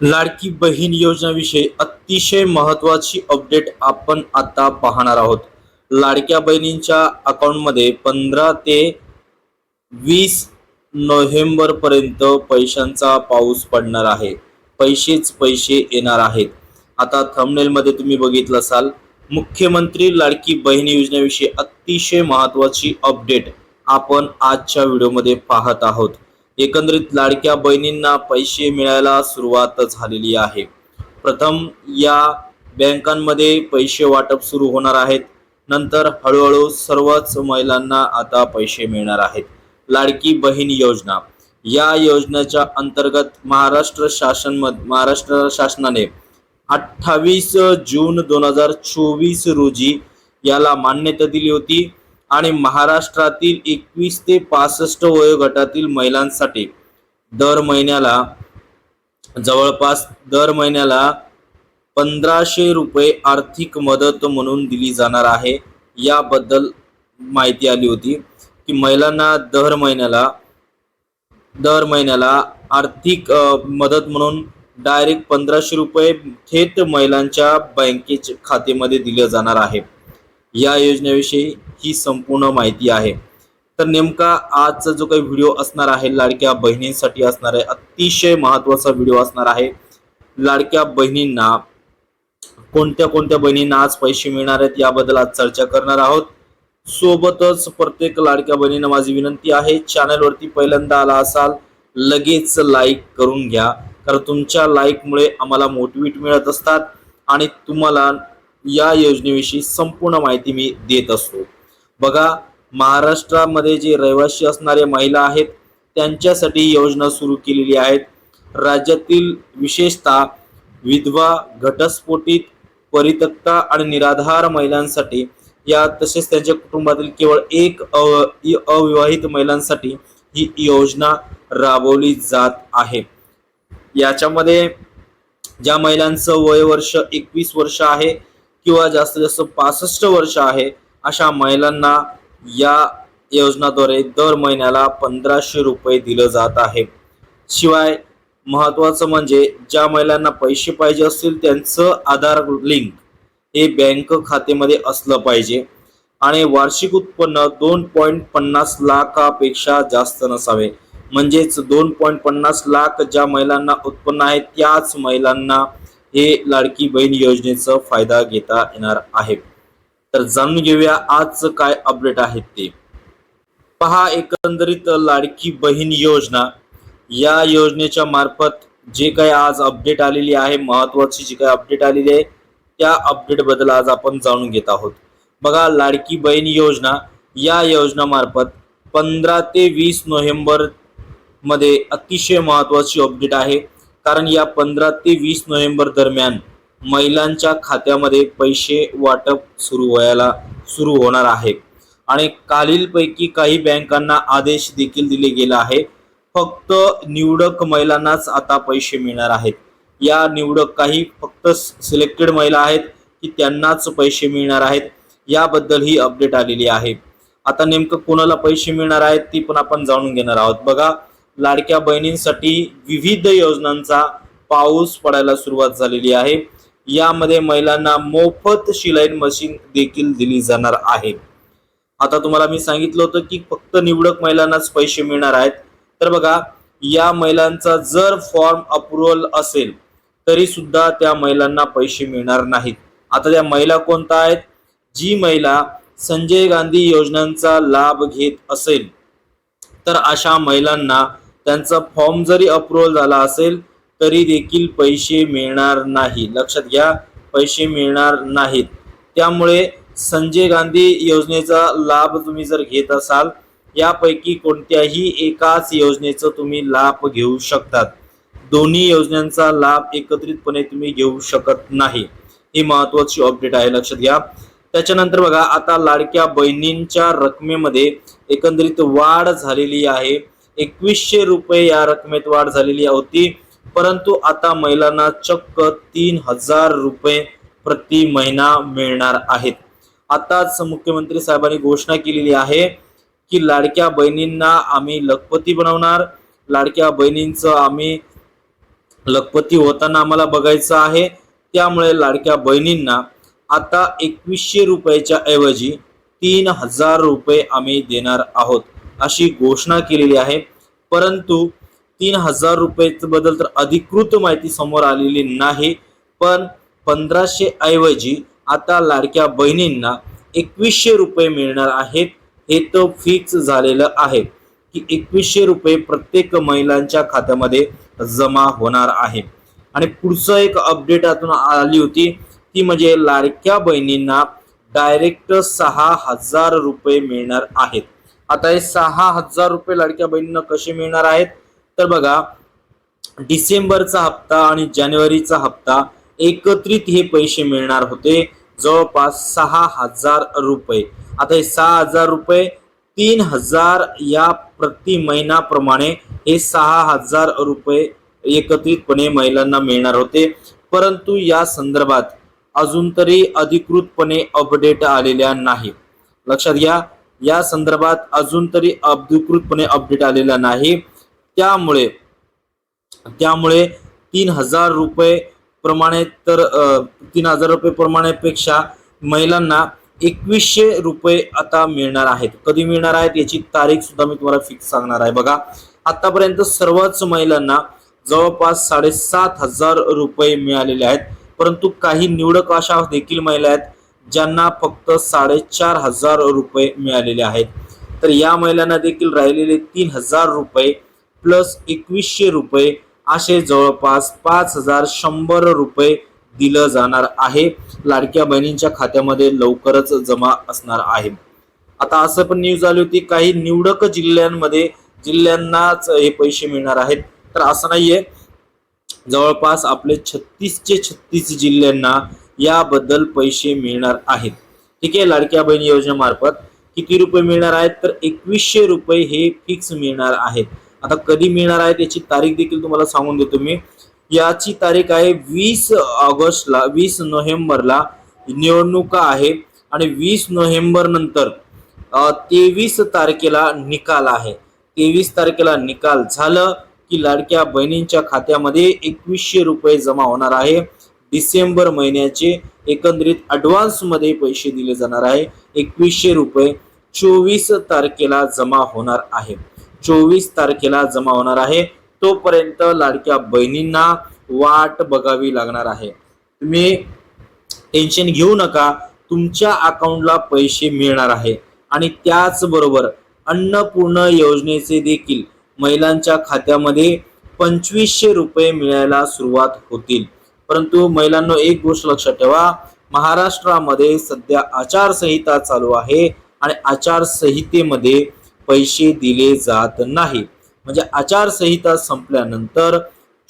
लाडकी बहीण योजनेविषयी अतिशय महत्त्वाची अपडेट आपण आता पाहणार आहोत. लाडक्या बहिणींच्या अकाउंटमध्ये पंधरा ते वीस नोव्हेंबरपर्यंत पैशांचा पाऊस पडणार आहे. पैसेच पैसे येणार आहेत. आता थंबनेलमध्ये तुम्ही बघितलं असाल मुख्यमंत्री लाडकी बहीण योजनेविषयी अतिशय महत्त्वाची अपडेट आपण आजच्या व्हिडिओमध्ये पाहत आहोत. एकंदरीत लाडक्या बहिणींना पैसे मिळायला सुरुवात झालेली आहे. प्रथम या बँकांमध्ये पैसे वाटप सुरू होणार आहेत. नंतर हळूहळू सर्वच महिलांना आता पैसे मिळणार आहेत. लाडकी बहीण योजना. या योजनेच्या अंतर्गत महाराष्ट्र शासन महाराष्ट्र शासनाने अठ्ठावीस जून दोन हजार चोवीस रोजी याला मान्यता दिली होती. आणि महाराष्ट्रातील एकवीस ते पासष्ट वयोगटातील महिलांसाठी दर महिन्याला जवळपास दर महिन्याला पंधराशे रुपये आर्थिक मदत म्हणून दिली जाणार आहे. याबद्दल माहिती आली होती की महिलांना दर महिन्याला दर महिन्याला आर्थिक मदत म्हणून डायरेक्ट पंधराशे रुपये थेट महिलांच्या बँकेच्या खात्यामध्ये दिले जाणार आहे. या योजनेविषयी ही संपूर्ण माहिती आहे. तर नेमका आजचा जो काही व्हिडिओ असणार आहे लाडक्या बहिणींसाठी असणार आहे अतिशय महत्त्वाचा व्हिडिओ असणार आहे. लाडक्या बहिणींना कोणत्या कोणत्या बहिणींना आज पैसे मिळणार आहेत याबद्दल आज चर्चा करणार आहोत. सोबतच प्रत्येक लाडक्या बहिणींना माझी विनंती आहे चॅनलवरती पहिल्यांदा आला असाल लगेच लाईक करून घ्या. कारण तुमच्या लाईकमुळे आम्हाला मोटिवेट मिळत असतात आणि तुम्हाला या योजनेविषयी संपूर्ण माहिती मी देत असतो. बघा महाराष्ट्रामध्ये जे रहिवासी असणारे महिला आहेत त्यांच्यासाठी ही योजना सुरू केलेली आहेत. राज्यातील विशेषतः विधवा घटस्फोटित परित्यक्ता आणि निराधार महिलांसाठी या तसेच त्यांच्या कुटुंबातील केवळ एक अव इ- अविवाहित महिलांसाठी ही योजना राबवली जात आहे. याच्यामध्ये ज्या महिलांचं वय वर्ष एकवीस वर्ष आहे किंवा जास्तीत जास्त पासष्ट वर्ष आहे अशा महिलांना या योजनाद्वारे दर महिन्याला पंधराशे रुपये दिलं जात आहे. शिवाय महत्वाचं म्हणजे ज्या महिलांना पैसे पाहिजे असतील त्यांचं आधार लिंक हे बँक खात्यामध्ये असलं पाहिजे आणि वार्षिक उत्पन्न दोन पॉईंट पन्नास लाखापेक्षा जास्त नसावे. म्हणजेच दोन पॉईंट पन्नास लाख ज्या महिलांना उत्पन्न आहे त्याच महिलांना हे लाडकी बहीण योजनेचा फायदा घेता येणार आहे. तर जाणून घेऊया आजचं काय अपडेट आहेत ते. पहा एकंदरीत लाडकी बहीण योजना. या योजनेच्या मार्फत जे काही आज अपडेट आलेली आहे महत्वाची जी काही अपडेट आलेली आहे त्या अपडेटबद्दल आज आपण जाणून घेत आहोत. बघा लाडकी बहीण योजना या योजनामार्फत पंधरा ते वीस नोव्हेंबरमध्ये अतिशय महत्वाची अपडेट आहे. कारण या पंधरा ते वीस नोव्हेंबर दरम्यान महिलांच्या खात्यामध्ये पैसे वाटप सुरू व्हायला सुरू होणार आहे. आणि खालीलपैकी काही बँकांना आदेश देखील दिले गेला आहे फक्त निवडक महिलांनाच आता पैसे मिळणार आहेत. या निवडक काही फक्त सिलेक्टेड महिला आहेत की त्यांनाच पैसे मिळणार आहेत याबद्दल ही अपडेट आलेली आहे. आता नेमकं कोणाला पैसे मिळणार आहेत ती पण आपण जाणून घेणार आहोत. बघा लाडक्या बहिणींसाठी विविध योजनांचा पाऊस पडायला सुरुवात झालेली आहे. यामध्ये महिलांना मोफत शिलाई मशीन देखील दिली जाणार आहे. आता तुम्हाला मी सांगितलं होतं की फक्त निवडक महिलांनाच पैसे मिळणार आहेत. तर बघा या महिलांचा जर फॉर्म अप्रुव्हल असेल तरी सुद्धा त्या महिलांना पैसे मिळणार नाहीत. आता त्या महिला कोणत्या आहेत? जी महिला संजय गांधी योजनांचा लाभ घेत असेल तर अशा महिलांना त्यांचा फॉर्म जरी अप्रुव्हल झाला असेल तरी देखील पैसे मिळणार नाही. लक्षात घ्या पैसे मिळणार नाहीत. त्यामुळे संजय गांधी योजनेचा लाभ तुम्ही जर घेत असाल यापैकी कोणत्याही एकाच योजनेचा तुम्ही लाभ घेऊ शकतात. दोन्ही योजनांचा लाभ एकत्रितपणे तुम्ही घेऊ शकत नाही. ही महत्वाची अपडेट आहे लक्षात घ्या. त्याच्यानंतर बघा आता लाडक्या बहिणींच्या रकमेमध्ये एकंदरीत वाढ झालेली आहे. एकवीसशे रुपये या रकमेत वाढ झालेली होती. परंतु आता महिलांना चक्क तीन हजार रुपये प्रति महिना मिळणार आहेत. आताच मुख्यमंत्री साहेबांनी घोषणा केलेली आहे की लाडक्या बहिणींना आम्ही लखपती बनवणार. लाडक्या बहिणींचं आम्ही लखपती होताना आम्हाला बघायचं आहे. त्यामुळे लाडक्या बहिणींना आता एकवीसशे रुपयाच्या ऐवजी तीन हजार रुपये आम्ही देणार आहोत. अशी घोषणा केलेली आहे. परंतु तीन हजार रुपये बद्दल तर अधिकृत माहिती समोर आलेली नाही. पण पंधराशे ऐवजी आता लाडक्या बहिणींना एकवीसशे रुपये मिळणार आहेत. हे तर फिक्स झालेलं आहे की एकवीसशे रुपये प्रत्येक महिलांच्या खात्यामध्ये जमा होणार आहे. आणि पुढचं एक अपडेट आतून आली होती ती म्हणजे लाडक्या बहिणींना डायरेक्ट सहा हजार रुपये मिळणार आहेत. आता हे सहा हजार रुपये लाडक्या बहिणींना कसे मिळणार आहेत? तर बघा डिसेंबरचा हप्ता आणि जानेवारीचा हप्ता एकत्रित हे पैसे मिळणार होते जवळपास सहा हजार रुपये. आता हे सहा हजार रुपये तीन हजार या प्रति महिन्याप्रमाणे हे सहा हजार रुपये एकत्रितपणे महिलांना मिळणार होते. परंतु या संदर्भात अजून तरी अधिकृतपणे अपडेट आलेल्या नाही. लक्षात घ्या या संदर्भात अजून तरी अधिकृतपणे अपडेट आलेला नाही. त्यामुळे त्यामुळे तीन हजार रुपये प्रमाणे तर तीन हजार रुपये प्रमाणेपेक्षा महिलांना एकवीसशे रुपये आता मिळणार आहेत. कधी मिळणार आहेत याची तारीख सुद्धा मी तुम्हाला फिक्स सांगणार आहे. बघा आतापर्यंत सर्वच महिलांना जवळपास साडेसात हजार रुपये मिळालेले आहेत. परंतु काही निवडक अशा देखील महिला आहेत ज्यांना फक्त साडेचार हजार रुपये मिळालेले आहेत. तर या महिलांना देखील राहिलेले तीन हजार रुपये प्लस एकवीसशे रुपये असे जवळपास पाच हजार शंभर रुपये दिलं जाणार आहे. लाडक्या बहिणींच्या खात्यामध्ये लवकरच जमा असणार आहे. आता असं पण न्यूज आली होती काही निवडक जिल्ह्यांमध्ये जिल्ह्यांनाच हे पैसे मिळणार आहेत. तर असं नाहीये. जवळपास आपले छत्तीसचे छत्तीस जिल्ह्यांना याबद्दल पैसे मिळणार आहेत. ठीक आहे लाडक्या बहिणी योजनेमार्फत किती रुपये मिळणार आहेत? तर एकवीसशे रुपये हे फिक्स मिळणार आहेत. आता कधी मिळणार आहेत याची तारीख देखील तुम्हाला सांगून देतो मी. याची तारीख आहे वीस ऑगस्टला वीस नोव्हेंबरला निवडणुका आहे आणि वीस नोव्हेंबर नंतर तेवीस तारखेला निकाल आहे. तेवीस तारखेला निकाल झालं की लाडक्या बहिणींच्या खात्यामध्ये एकवीसशे रुपये जमा होणार आहे. डिसेंबर महिन्याचे एकंदरीत ॲडव्हान्समध्ये पैसे दिले जाणार आहे. एकवीसशे रुपये चोवीस तारखेला जमा होणार आहे. चोवीस तारखेला जमा होणार आहे. तोपर्यंत लाडक्या बहिणींना वाट बघावी लागणार आहे. तुम्ही टेन्शन घेऊ नका. तुमच्या अकाउंटला पैसे मिळणार आहे. आणि त्याचबरोबर अन्नपूर्ण योजनेचे देखील महिलांच्या खात्यामध्ये पंचवीसशे रुपये मिळायला सुरुवात होतील. परंतु महिलांना एक गोष्ट लक्षात ठेवा. महाराष्ट्रामध्ये सध्या आचारसंहिता चालू आहे आणि आचारसंहितेमध्ये पैसे दिले जात नाही. म्हणजे आचारसंहिता संपल्यानंतर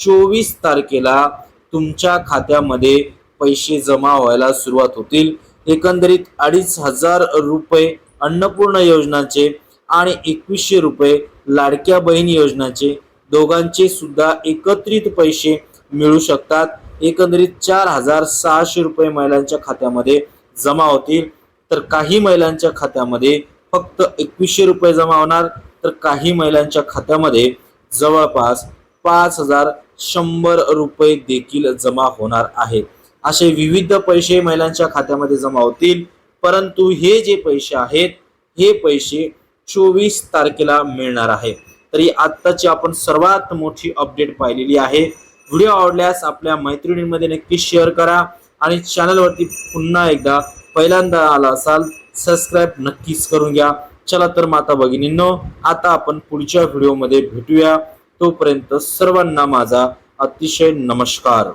चोवीस तारखेला तुमच्या खात्यामध्ये पैसे जमा व्हायला सुरुवात होतील. एकंदरीत अडीच हजार रुपये अन्नपूर्ण योजनाचे आणि एकवीसशे रुपये लाडक्या बहीण योजनाचे दोघांचे सुद्धा एकत्रित पैसे मिळू शकतात. एकंदरीत चार हजार सहाशे रुपये महिलांच्या खात्यामध्ये जमा होतील. तर काही महिलांच्या खात्यामध्ये फक्त एकवीसशे रुपये जमा होणार. तर काही महिलांच्या खात्यामध्ये जवळपास पाच हजार शंभर रुपये देखील जमा होणार आहे. असे विविध पैसे महिलांच्या खात्यामध्ये जमा होतील. परंतु हे जे पैसे आहेत हे पैसे चोवीस तारखेला मिळणार आहे. तरी आत्ताची आपण सर्वात मोठी अपडेट पाहिलेली आहे. व्हिडिओ आवडल्यास आपल्या मैत्रिणींमध्ये नक्की शेअर करा आणि चॅनलवरती पुन्हा एकदा पहिल्यांदा आला असाल सबस्क्राईब नक्कीच करून घ्या. चला तर माता भगिनींनो आता आपण पुढच्या व्हिडिओमध्ये भेटूया. तोपर्यंत सर्वांना माझा अतिशय नमस्कार.